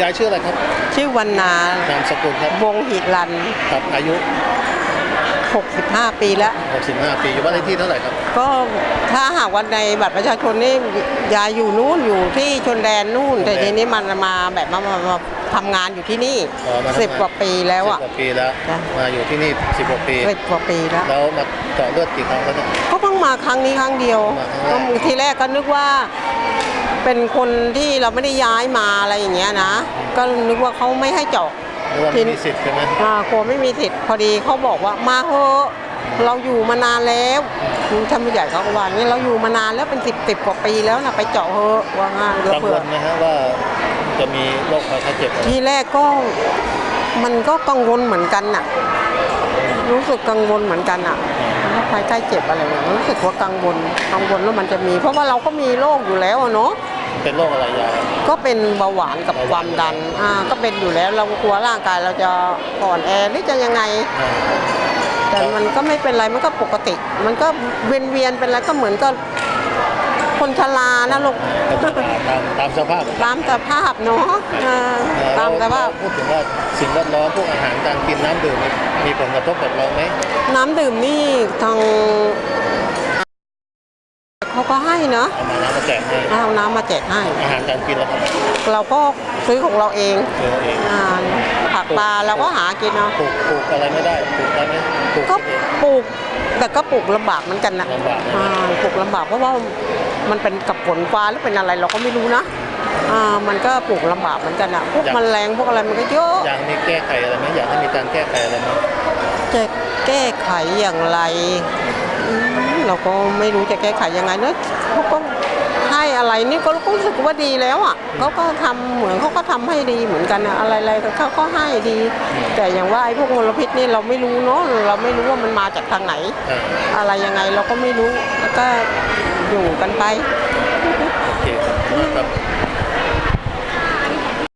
ยายชื่ออะไรครับชื่อวันนานามสกุลครับวงหิรัน ครับอายุ 65 ปีแล้ว 65 ปีอยู่บ้านเลขที่เท่าไหร่ครับ ก็ถ้าหากวันในบัตรประชาชนนี่ยายอยู่นู่นอยู่ที่ชนแดนนู่น แต่ทีนี้มันมาแบบมามามาทำงานอยู่ที่นี่อ๋อมาทำงาน สิบกว่าปีแล้วอะ สิบกว่าปีแล้วจ้ะ มาอยู่ที่นี่สิบกว่าปี สิบกว่าปีแล้ว แล้วมาเจาะเลือดกี่ครั้งแล้วเนี่ย ก็เพิ่งมาครั้งนี้ครั้งเดียวมาครั้งแรก ก็ทีแรกก็นึกว่า เป็นคนที่เราไม่ได้ย้ายมาอะไรอย่างเงี้ยนะ ก็นึกว่าเขาไม่ให้เจาะหรือว่าไม่มีสิทธิ์ใช่ไหมอ่ากลัวไม่มีสิทธิ์พอดีเขาบอกว่ามาเถอะเราอยู่มานานแล้วท่านผู้ใหญ่เขาก็ว่าอย่างนี้เราอยู่มานานแล้วเป็นสิบสิบกว่าปีแล้วนะไปเจาะเถอะว่าง่ายแล้วกังเผื่วอ ลไหมฮะว่าจะมีโรคภัยไข้เจ็บอะไร ทีแรกก็มันก็กังวลเหมือนกันน่ะ รู้สึกกังวลเหมือนกันอะว่าภัยใกล้เจ็บอะไรเนี่ยรู้สึกว่ากังวลกังวลว่ามันจะมี เพราะว่าเราก็มีโรคอยู่แล้วอะเนาะเป็นโรคอะไรยายก็เป็นเบาหวานกับความดันอ่าก็เป็นอยู่แล้วเรากลัวร่างกายเราจะอ่อนแอหรือจะยังไงอ่าแต่มันก็ไม่เป็นไรมันก็ปกติ มันก็เวียนเวียนๆเป็นอะไรก็เหมือนกับ คนชรานะลูกก็ตามตามตามสภาพตามสภาพเนาะอ่าตามสภาพพูดถึงว่าสิ่งแวดล้อมพวกอาหารการกินน้ำดื่มนี่มีผลกระทบกับเราไหมน้ำดื่มนี่ทางเขาก็ให้นะเอามาน้ำมาแจกให้เอาน้ำมาแจกให้ อาหารการกินแล้วครับ เราก็ซื้อของเราเองเจอเองอ่าผักปลาเราก็หากินเนาะปลูกปลูกอะไรไม่ได้ปลูกได้ไหมปลูกก็เองปลูกแต่ก็ปลูกลำบากเหมือนกันนะลำบากนะอ่าปลูกลำบากเพราะว่ามันเป็นกับฝนฟ้าหรือเป็นอะไรเราก็ไม่รู้นะอ่ามันก็ปลูกลำบากเหมือนกันอะพวกแมลงพวกอะไรมันก็เยอะอยากมีแก้ไขอะไรไหมอยากให้มีการแก้ไขอะไรไหมจะแก้ไขอย่างไรอืมเราก็ไม่รู้จะแก้ไขยังไงเนอะเขาก็ ให้อะไรนี่ก็รู้สึกว่าดีแล้วอะเขาก็ทำเหมือนเขาก็ทำให้ดีเหมือนกันนะอะไรๆเขาก็ให้ดี แต่อย่างว่าไอ้พวกมลพิษนี่เราไม่รู้เนาะเราไม่รู้ว่ามันมาจากทางไหนอ่าอะไรยังไงเราก็ไม่รู้แล้วก็อยู่กันไป